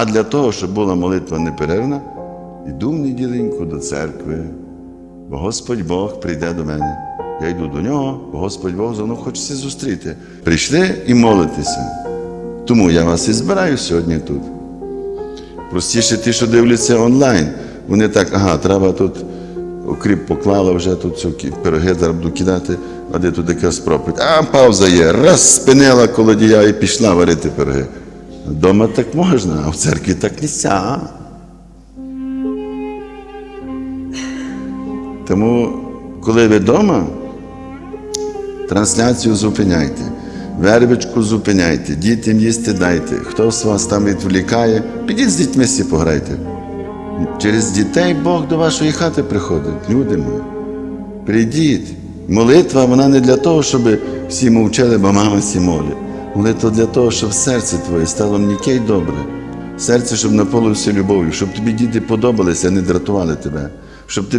А для того, щоб була молитва неперервна, йду в неділеньку до церкви, бо Господь Бог прийде до мене. Я йду до нього, бо Господь Бог за мною хочеться зустріти. Прийшли і молитеся. Тому я вас і збираю сьогодні тут. Простіше ті, що дивляться онлайн. Вони так, ага, треба тут окріп поклала вже тут цю пироги зараз буду кидати, а де тут якась проповідь. А пауза є. Раз спинила колодія і пішла варити пироги. Дома так можна, а в церкві так нельзя. Тому, коли ви вдома, трансляцію зупиняйте, вербичку зупиняйте, дітям їсти дайте. Хто з вас там відволікає, підіть з дітьми всі пограйте. Через дітей Бог до вашої хати приходить, люди мої. Прийдіть. Молитва вона не для того, щоб всі мовчали, бо мама всі молить. Молитва для того, щоб серце твоє стало м'яке й добре. Серце, щоб наповнилося любов'ю, щоб тобі діти подобалися, а не дратували тебе. Щоб ти